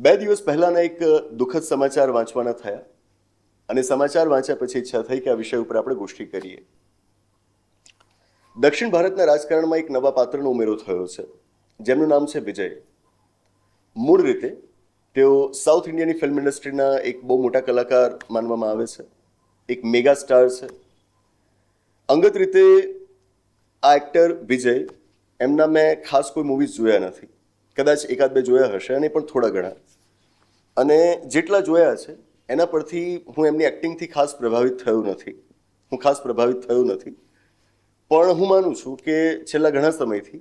બે દિવસ પહેલાના એક દુઃખદ સમાચાર વાંચવાના થયા. અને સમાચાર વાંચ્યા પછી ઈચ્છા થઈ કે આ વિષય ઉપર આપણે ગોષ્ઠી કરીએ. દક્ષિણ ભારતના રાજકારણમાં એક નવા પાત્રનો ઉમેરો થયો છે. જેમનું નામ છે વિજય. મૂળ રીતે, તેઓ સાઉથ ઇન્ડિયાની ફિલ્મ ઇન્ડસ્ટ્રીના એક બહુ મોટા કલાકાર માનવામાં આવે છે. એક મેગા સ્ટાર છે. અંગત રીતે આ એક્ટર વિજય, એમના મેં ખાસ કોઈ મૂવીઝ જોયા નથી. કદાચ એકાદ બે જોયા હશે અને પણ થોડા ઘણા. અને જેટલા જોયા છે એના પરથી હું એમની એક્ટિંગથી ખાસ પ્રભાવિત થયો નથી. હું ખાસ પ્રભાવિત થયો નથી. પણ હું માનું છું કે છેલ્લા ઘણા સમયથી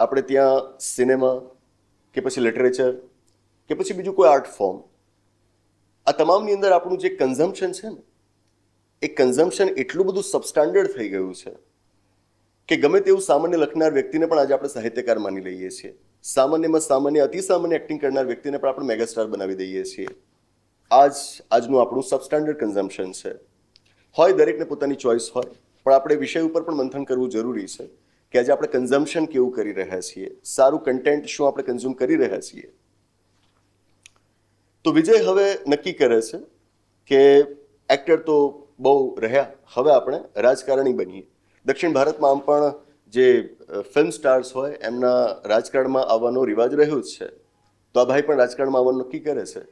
આપણે ત્યાં સિનેમા કે પછી લિટરેચર કે પછી બીજું કોઈ આર્ટ ફોર્મ, આ તમામની અંદર આપણું જે કન્ઝમ્પશન છે ને, એ કન્ઝમ્પશન એટલું બધું સબસ્ટાન્ડર્ડ થઈ ગયું છે કે ગમે તેવું સામાન્ય લખનાર વ્યક્તિને પણ આજે આપણે સાહિત્યકાર માની લઈએ છીએ. સામાન્યમાં સામાન્ય, અતિ સામાન્ય એક્ટિંગ કરનાર વ્યક્તિને પણ આપણે મેગાસ્ટાર બનાવી દઈએ છીએ. આજ, આજનું આપણું સબસ્ટાન્ડર્ડ કન્ઝમ્પશન છે. હોય દરેકને પોતાની ચોઇસ હોય, પણ આપણે વિષય ઉપર પણ મંથન કરવું જરૂરી છે કે આજે આપણે કન્ઝમ્પશન કેવું કરી રહ્યા છીએ, સારું કન્ટેન્ટ શું આપણે કન્ઝ્યુમ કરી રહ્યા છીએ. તો વિજય હવે નક્કી કરે છે કે એક્ટર તો બહુ રહ્યા, હવે આપણે રાજકારણી બનીએ. દક્ષિણ ભારતમાં આમ પણ જે ફિલ્મ સ્ટાર્સ હોય, એમના રાજકારણમાં આવવાનો રિવાજ રહ્યો જ છે. તો આ ભાઈ પણ રાજકારણમાં આવવાનું નક્કી કરે છે.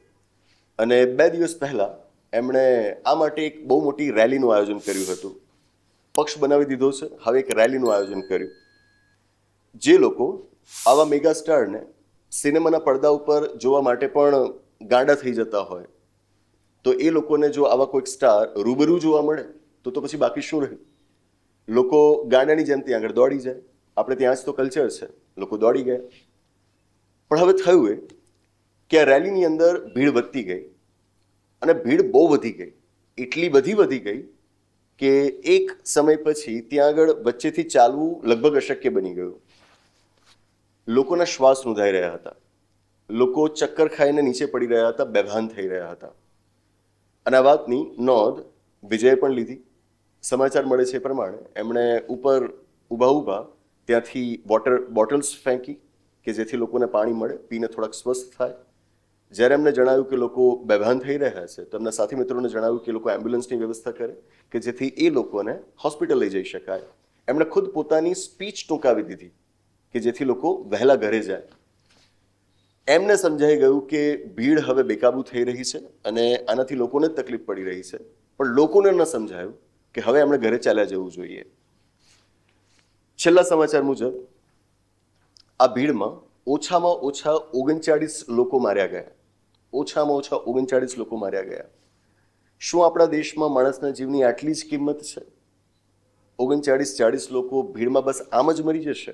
અને બે દિવસ પહેલાં એમણે આ માટે એક બહુ મોટી રેલીનું આયોજન કર્યું હતું. પક્ષ બનાવી દીધો છે. હવે એક રેલીનું આયોજન કર્યું. જે લોકો આવા મેગા સ્ટારને સિનેમાના પડદા ઉપર જોવા માટે પણ ગાંડા થઈ જતા હોય. તો એ લોકોને જો આવા કોઈક સ્ટાર રૂબરૂ જોવા મળે, તો તો પછી બાકી શું રહ્યું લોકો ગાંડાની જેમ ત્યાં આગળ દોડી જાય. આપણે ત્યાં જ તો કલ્ચર છે. લોકો દોડી ગયા. પણ હવે થયું એ કે આ રેલીની અંદર ભીડ વધતી ગઈ અને ભીડ બહુ વધી ગઈ. એટલી બધી વધી ગઈ કે એક સમય પછી ત્યાં આગળ વચ્ચેથી ચાલવું લગભગ અશક્ય બની ગયું. લોકોના શ્વાસ નોંધાઈ રહ્યા હતા. લોકો ચક્કર ખાઈને નીચે પડી રહ્યા હતા, બેભાન થઈ રહ્યા હતા. અને આ વાતની નોંધ વિજયે પણ લીધી. સમાચાર મળે છે એ પ્રમાણે એમણે ઉપર ઊભા ઊભા ત્યાંથી વોટર બોટલ્સ ફેંકી કે જેથી લોકોને પાણી મળે, પીને થોડાક સ્વસ્થ થાય. જ્યારે એમને જણાવ્યું કે લોકો બેભાન થઈ રહ્યા છે, તો એમના સાથી મિત્રોને જણાવ્યું કે લોકો એમ્બ્યુલન્સની વ્યવસ્થા કરે કે જેથી એ લોકોને હોસ્પિટલ લઈ જઈ શકાય. એમણે ખુદ પોતાની સ્પીચ ટૂંકાવી દીધી કે જેથી લોકો વહેલા ઘરે જાય. એમને સમજાઈ ગયું કે ભીડ હવે બેકાબુ થઈ રહી છે અને આનાથી લોકોને જ તકલીફ પડી રહી છે, પણ લોકોને ન સમજાયું કે હવે એમણે ઘરે ચાલ્યા જવું જોઈએ. છેલ્લા સમાચાર મુજબ, આ ભીડમાં ઓછામાં ઓછા ઓગણચાળીસ લોકો માર્યા ગયા. ઓછામાં ઓછા ઓગણચાળીસ લોકો માર્યા ગયા. શું આપણા દેશમાં માણસના જીવની આટલી જ કિંમત છે? ઓગણચાળીસ ચાળીસ લોકો ભીડમાં બસ આમ જ મરી જશે.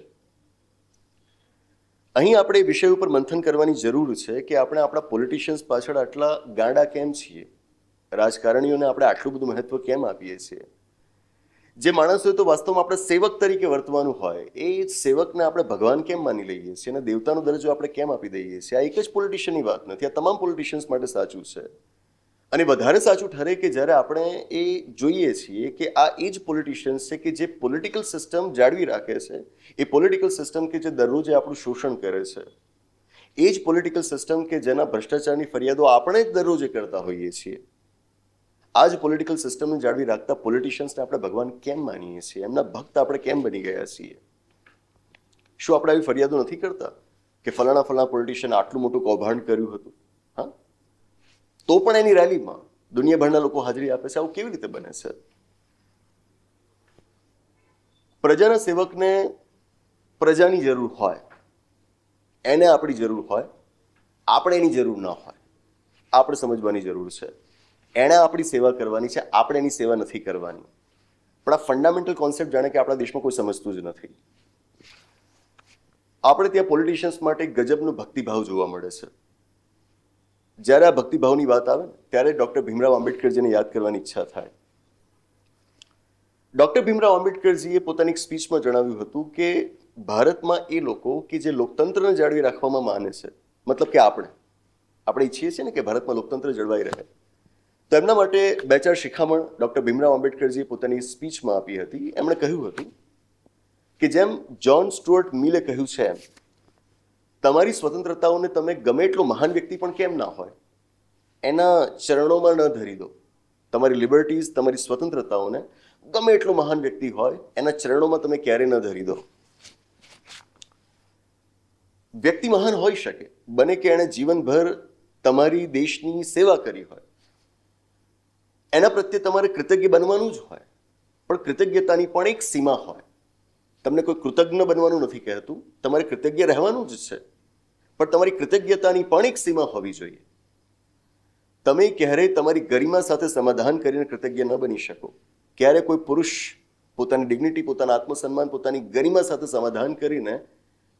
અહીં આપણે વિષય ઉપર મંથન કરવાની જરૂર છે કે આપણે આપણા પોલિટિશિયન્સ પાછળ આટલા ગાંડા કેમ છીએ? રાજકારણીઓને આપણે આટલું બધું મહત્વ કેમ આપીએ છીએ? જે માણસ હોય તો વાસ્તવમાં આપણે સેવક તરીકે વર્તવાનું હોય, એ સેવકને આપણે ભગવાન કેમ માની લઈએ છીએ? અને દેવતાનો દરજ્જો આપણે કેમ આપી દઈએ છીએ? આ એક જ પોલિટિશિયનની વાત નથી, આ તમામ પોલિટિશિયન્સ માટે સાચું છે. અને વધારે સાચું ઠરે કે જ્યારે આપણે એ જોઈએ છીએ કે આ એ જ પોલિટિશિયન્સ છે કે જે પોલિટિકલ સિસ્ટમ જાળવી રાખે છે, એ પોલિટિકલ સિસ્ટમ કે જે દરરોજે આપણું શોષણ કરે છે, એ જ પોલિટિકલ સિસ્ટમ કે જેના ભ્રષ્ટાચારની ફરિયાદો આપણે જ દરરોજે કરતા હોઈએ છીએ. આ જ પોલિટિકલ સિસ્ટમને જાળવી રાખતા પોલિટિશિયન્સને આપણે ભગવાન કેમ માનીએ છીએ? એમના ભક્ત આપણે કેમ બની ગયા છીએ? શું આપણે આવી ફરિયાદો નથી કરતા કે ફલાણા ફલાણા પોલિટિશિયન આટલું મોટું કૌભાંડ કર્યું હતું? હા? તો પણ એની રેલીમાં દુનિયાભરના લોકો હાજરી આપે છે. આવું કેવી રીતે બને છે? પ્રજાના સેવકને પ્રજાની જરૂર હોય, એને આપણી જરૂર હોય, આપણે એની જરૂર ન હોય. આપણે સમજવાની જરૂર છે. એણે આપણી સેવા કરવાની છે, આપણે એની સેવા નથી કરવાની. પણ આ ફંડામેન્ટલ કોન્સેપ્ટ જાણે કે આપણા દેશમાં કોઈ સમજતું જ નથી. આપણે ત્યાં પોલિટિશિયન્સ માટે ગજબનો ભક્તિભાવ જોવા મળે છે. જ્યારે આ ભક્તિભાવની વાત આવે ત્યારે ડૉક્ટર ભીમરાવ આંબેડકરજીને યાદ કરવાની ઈચ્છા થાય. ડૉક્ટર ભીમરાવ આંબેડકરજીએ પોતાની એક સ્પીચમાં જણાવ્યું હતું કે ભારતમાં એ લોકો કે જે લોકતંત્રને જાળવી રાખવામાં માને છે, મતલબ કે આપણે આપણે ઈચ્છીએ છીએ ને કે ભારતમાં લોકતંત્ર જળવાઈ રહે. તો એમના માટે બે ચાર શિખામણ ડૉક્ટર ભીમરાવ આંબેડકરજીએ પોતાની સ્પીચમાં આપી હતી. એમણે કહ્યું હતું કે જેમ જ્હોન સ્ટુઅર્ટ મિલે કહ્યું છે એમ, તમારી સ્વતંત્રતાઓને તમે ગમે એટલો મહાન વ્યક્તિ પણ કેમ ના હોય? એના ચરણોમાં ન ધરી દો. તમારી લિબર્ટીઝ, તમારી સ્વતંત્રતાઓને ગમે એટલો મહાન વ્યક્તિ હોય, એના ચરણોમાં તમે ક્યારે ન ધરી દો. વ્યક્તિ મહાન હોઈ શકે, બને કે એણે જીવનભર તમારી દેશની સેવા કરી હોય. એના પ્રત્યે તમારે કૃતજ્ઞ બનવાનું જ હોય. પણ કૃતજ્ઞતાની પણ એક સીમા હોય. તમને કોઈ કૃતજ્ઞ બનવાનું નથી કહેતું. તમારે કૃતજ્ઞ રહેવાનું જ છે. પણ તમારી કૃતજ્ઞતાની પણ એક સીમા હોવી જોઈએ. તમે ક્યારેય તમારી ગરિમા સાથે સમાધાન કરીને કૃતજ્ઞ ન બની શકો. ક્યારે કોઈ પુરુષ પોતાની ડિગ્નિટી પોતાના આત્મસન્માન, પોતાની ગરિમા સાથે સમાધાન કરીને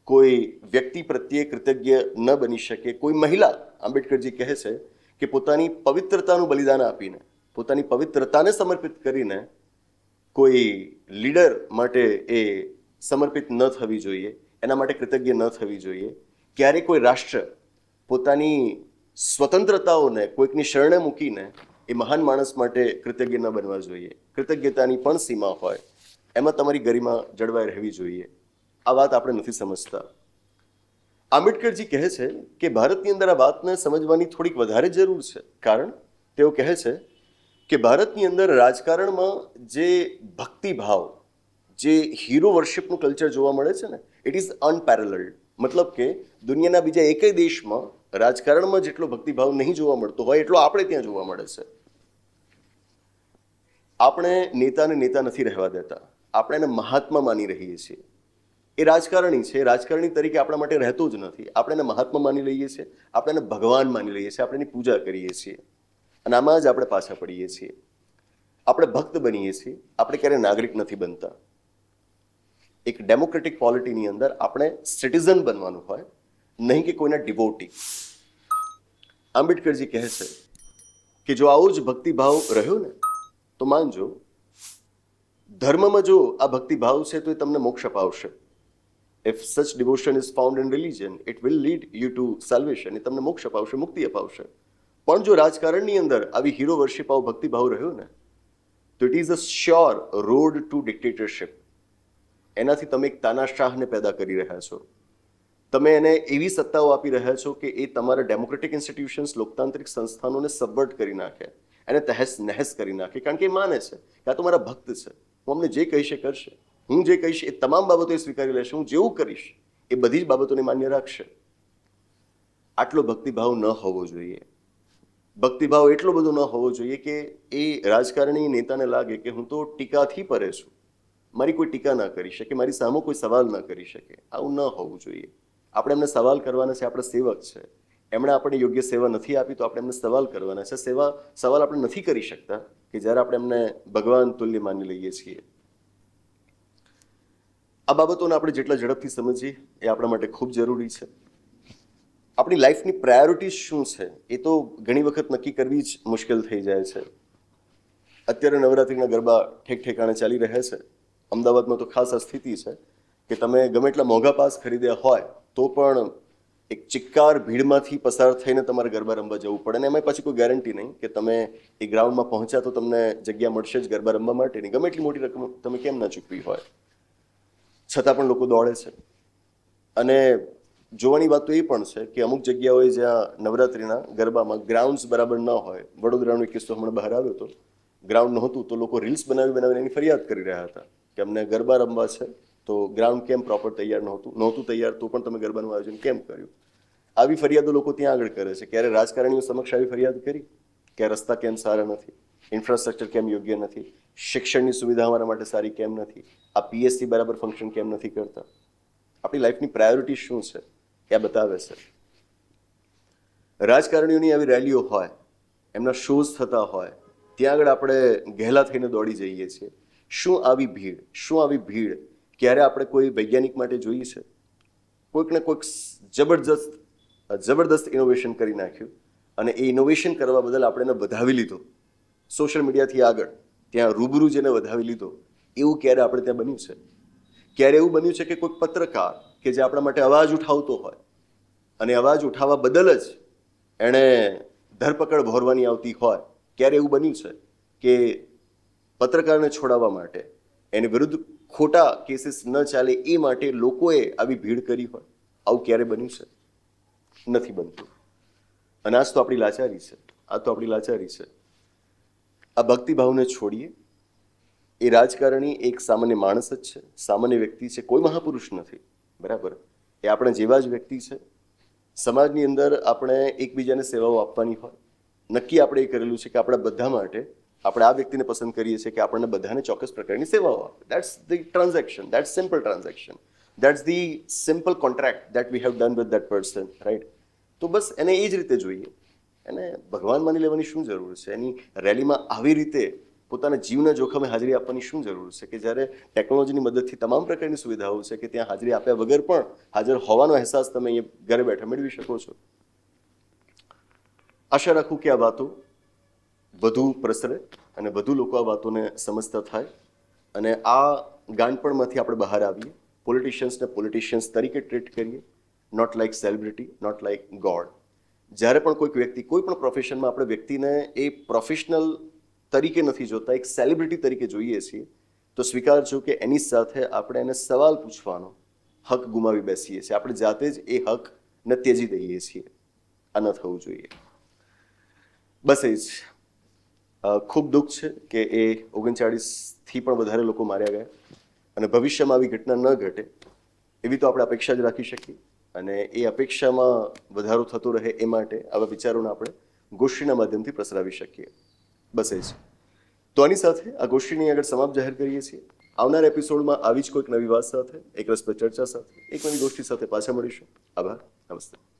કોઈ વ્યક્તિ પ્રત્યે કૃતજ્ઞ ન બની શકે. કોઈ મહિલા, આંબેડકરજી કહે છે કે પોતાની પવિત્રતાનું બલિદાન આપીને પોતાની પવિત્રતાને સમર્પિત કરીને કોઈ લીડર માટે એ સમર્પિત ન થવી જોઈએ, એના માટે કૃતજ્ઞ ન થવી જોઈએ. ક્યારે કોઈ રાષ્ટ્ર પોતાની સ્વતંત્રતાઓને કોઈકની શરણે મૂકીને એ મહાન માણસ માટે કૃતજ્ઞ ન બનવા જોઈએ. કૃતજ્ઞતાની પણ સીમા હોય, એમાં તમારી ગરિમા જળવાઈ રહેવી જોઈએ. આ વાત આપણે નથી સમજતા. આંબેડકરજી કહે છે કે ભારતની અંદર આ વાતને સમજવાની થોડીક વધારે જરૂર છે. કારણ, તેઓ કહે છે કે ભારતની અંદર રાજકારણમાં જે ભક્તિભાવ, જે હીરો વર્શિપનું કલ્ચર જોવા મળે છે ને ઇટ ઇઝ અનપેરેલલ્ડ મતલબ કે દુનિયાના બીજા એકેય દેશમાં રાજકારણમાં જેટલો ભક્તિભાવ નહીં જોવા મળતો હોય, એટલો આપણે ત્યાં જોવા મળે છે. આપણે નેતાને નેતા નથી રહેવા દેતા. આપણે એને મહાત્મા માની રહીએ છીએ. એ રાજકારણી છે. રાજકારણી તરીકે આપણા માટે રહેતો જ નથી. આપણે એને મહાત્મા માની લઈએ છીએ. આપણે એને ભગવાન માની લઈએ છીએ. આપણે એની પૂજા કરીએ છીએ. અને આમાં જ આપણે પાછા પડીએ છીએ. આપણે ભક્ત બનીએ છીએ. આપણે ક્યારેય નાગરિક નથી બનતા. એક ડેમોક્રેટિક પોલિટીની અંદર આપણે સિટીઝન બનવાનું હોય, નહીં કે કોઈના ડિવોટી આંબેડકરજી કહે છે કે જો આવો જ ભક્તિભાવ રહ્યો ને, તો માનજો, ધર્મમાં જો આ ભક્તિભાવ છે, તો એ તમને મોક્ષ અપાવશે. If such devotion is found in religion it will lead you to salvation એ તમને મોક્ષ અપાવશે, મુક્તિ અપાવશે. પણ જો રાજકારણની અંદર આવી હીરો વર્શિપ આવો ભક્તિભાવ રહ્યો ને, તો it is a sure road to dictatorship એનાથી તમે એક તાનાશાહને પેદા કરી રહ્યા છો. તમે એને એવી સત્તાઓ આપી રહ્યા છો કે એ તમારા ડેમોક્રેટિક ઇન્સ્ટિટ્યુશન્સ લોકતાંત્રિક સંસ્થાનોને સબવર્ટ કરી નાખે, એને તહેસ નહેસ કરી નાખે, કારણ કે એ માને છે કે આ તો મારા ભક્ત છે. હું અમને જે કહીશ એ કરશે. હું જે કહીશ એ તમામ બાબતો એ સ્વીકારી લેશે. હું જેવું કરીશ એ બધી જ બાબતોને માન્ય રાખશે. આટલો ભક્તિભાવ ન હોવો જોઈએ. ભક્તિભાવ એટલો બધો ન હોવો જોઈએ કે એ રાજકારણી નેતાને લાગે કે હું તો ટીકાથી પરે છું. મારી કોઈ ટીકા ના કરી શકે, મારી સામે કોઈ સવાલ ના કરી શકે. આવું ન હોવું જોઈએ. આપણે એમને સવાલ કરવાના છે, આપણે સેવક છે. એમણે આપણને યોગ્ય સેવા નથી આપી તો આપણે એમને સવાલ કરવાના છે. સેવા, સવાલ આપણે નથી કરી શકતા કે જ્યારે આપણે એમને ભગવાન તુલ્ય માની લઈએ છીએ. આ બાબતોને આપણે જેટલા ઝડપથી સમજીએ એ આપણા માટે ખૂબ જરૂરી છે. આપણી લાઈફની પ્રાયોરિટીઝ શું છે? એ તો ઘણી વખત નક્કી કરવી જ મુશ્કેલ થઈ જાય છે. અત્યારે નવરાત્રિના ગરબા ઠેક ઠેકાણે ચાલી રહ્યા છે. અમદાવાદમાં તો ખાસ આ સ્થિતિ છે કે તમે ગમે એટલા મોંઘા પાસ ખરીદ્યા હોય, તો પણ એક ચિક્કાર ભીડમાંથી પસાર થઈને તમારે ગરબા રમવા જવું પડે અને એમાં પછી કોઈ ગેરંટી નહીં કે તમે એ ગ્રાઉન્ડમાં પહોંચ્યા તો તમને જગ્યા મળશે જ ગરબા રમવા માટેની ગમે એટલી મોટી રકમ તમે કેમ ના ચૂકવી હોય? છતાં પણ લોકો દોડે છે. અને જોવાની વાત તો એ પણ છે કે અમુક જગ્યાઓએ જ્યાં નવરાત્રિના ગરબામાં ગ્રાઉન્ડ્સ બરાબર ન હોય, વડોદરાનો એક કિસ્સો હમણાં બહાર આવ્યો હતો ગ્રાઉન્ડ નહોતું તો લોકો રીલ્સ બનાવી બનાવીને એની ફરિયાદ કરી રહ્યા હતા કે અમને ગરબા રમવા છે, તો ગ્રાઉન્ડ કેમ પ્રોપર તૈયાર નહોતું નહોતું તૈયાર તો પણ તમે ગરબાનું આયોજન કેમ કર્યું? આવી ફરિયાદો લોકો ત્યાં આગળ કરે છે. ક્યારે રાજકારણીઓ સમક્ષ આવી ફરિયાદ કરી? કે રસ્તા કેમ સારા નથી? ઇન્ફ્રાસ્ટ્રક્ચર કેમ યોગ્ય નથી? શિક્ષણની સુવિધા અમારા માટે સારી કેમ નથી? આ પીએસસી બરાબર ફંક્શન કેમ નથી કરતા? આપણી લાઈફની પ્રાયોરિટી શું છે? એ બતાવે છે? રાજકારણીઓની આવી રેલીઓ હોય, એમના શોઝ થતા હોય, ત્યાં આગળ આપણે ગહેલા થઈને દોડી જઈએ છીએ. શું આવી ભીડ, શું આવી ભીડ, ક્યારે આપણે કોઈ વૈજ્ઞાનિક માટે જોઈએ છે? કોઈકને કોઈક જબરજસ્ત જબરદસ્ત ઇનોવેશન કરી નાખ્યું અને એ ઇનોવેશન કરવા બદલ આપણે એને વધાવી લીધો. સોશિયલ મીડિયાથી આગળ, ત્યાં રૂબરૂ જેને વધાવી લીધો. એવું ક્યારે આપણે ત્યાં બન્યું છે? ક્યારે એવું બન્યું છે કે કોઈક પત્રકાર કે જે આપણા માટે અવાજ ઉઠાવતો હોય. અને અવાજ ઉઠાવવા બદલ જ એણે ધરપકડ ભોરવાની આવતી હોય. ક્યારે એવું બન્યું છે કે પત્રકારને છોડાવવા માટે, એની વિરુદ્ધ ખોટા કેસીસ ન ચાલે એ માટે લોકોએ આવી ભીડ કરી હોય? આવું ક્યારે બન્યું છે? નથી બનતું. અને આજ તો આપણી લાચારી છે. આ તો આપણી લાચારી છે. આ ભક્તિભાવને છોડીએ. એ રાજકારણી એક સામાન્ય માણસ જ છે. સામાન્ય વ્યક્તિ છે. કોઈ મહાપુરુષ નથી. બરાબર? એ આપણે જેવા જ વ્યક્તિ છે. સમાજની અંદર આપણે એકબીજાને સેવાઓ આપવાની હોય. નક્કી આપણે એ કરેલું છે કે આપણા બધા માટે આપણે આ વ્યક્તિને પસંદ કરીએ છીએ કે આપણને બધાને ચોક્કસ પ્રકારની સેવાઓ આપે. That's the transaction that simple transaction that's the simple contract that we have done with that person right તો બસ એને એ જ રીતે જોઈએ. એને ભગવાન માની લેવાની શું જરૂર છે? એની રેલીમાં આવી રીતે પોતાના જીવના જોખમે હાજરી આપવાની શું જરૂર છે? કે જ્યારે ટેકનોલોજીની મદદથી તમામ પ્રકારની સુવિધાઓ છે કે ત્યાં હાજરી આપ્યા વગર પણ હાજર હોવાનો અહેસાસ તમે અહીંયા ઘરે બેઠા મેળવી શકો છો? આશા રાખું કે આ વાતો વધુ પ્રસરે અને વધુ લોકો આ વાતોને સમજતા થાય અને આ ગાંડપણમાંથી આપણે બહાર આવીએ. પોલિટિશિયન્સને પોલિટિશિયન્સ તરીકે ટ્રીટ કરીએ. Not like celebrity not like god જ્યારે પણ કોઈક વ્યક્તિ, કોઈ પણ પ્રોફેશનમાં આપણે વ્યક્તિને એ પ્રોફેશનલ તરીકે નથી જોતા, એક સેલિબ્રિટી તરીકે જોઈએ છીએ, તો સ્વીકારજો કે એની સાથે આપણે એને સવાલ પૂછવાનો હક ગુમાવી બેસીએ છીએ. આપણે જાતે જ એ હકને ત્યજી દઈએ છીએ. આ ન થવું જોઈએ. બસ એ જ. ખૂબ દુઃખ છે કે એ ઓગણચાળીસથી પણ વધારે લોકો માર્યા ગયા અને ભવિષ્યમાં આવી ઘટના ન ઘટે, એવી તો આપણે અપેક્ષા જ રાખી શકીએ. અને એ અપેક્ષામાં વધારો થતો રહે એ માટે આવા વિચારોને આપણે ગોષ્ઠીના માધ્યમથી પ્રસરાવી શકીએ. બસ એ જ તો આની સાથે આ ગોષ્ઠીની આગળ સમાપ્ત જાહેર કરીએ છીએ. આવનાર એપિસોડમાં આવી જ કોઈક નવી વાત સાથે, એક રસપ્રદ ચર્ચા સાથે, એક નવી ગોષ્ઠી સાથે પાછા મળીશું. આભાર. નમસ્તે.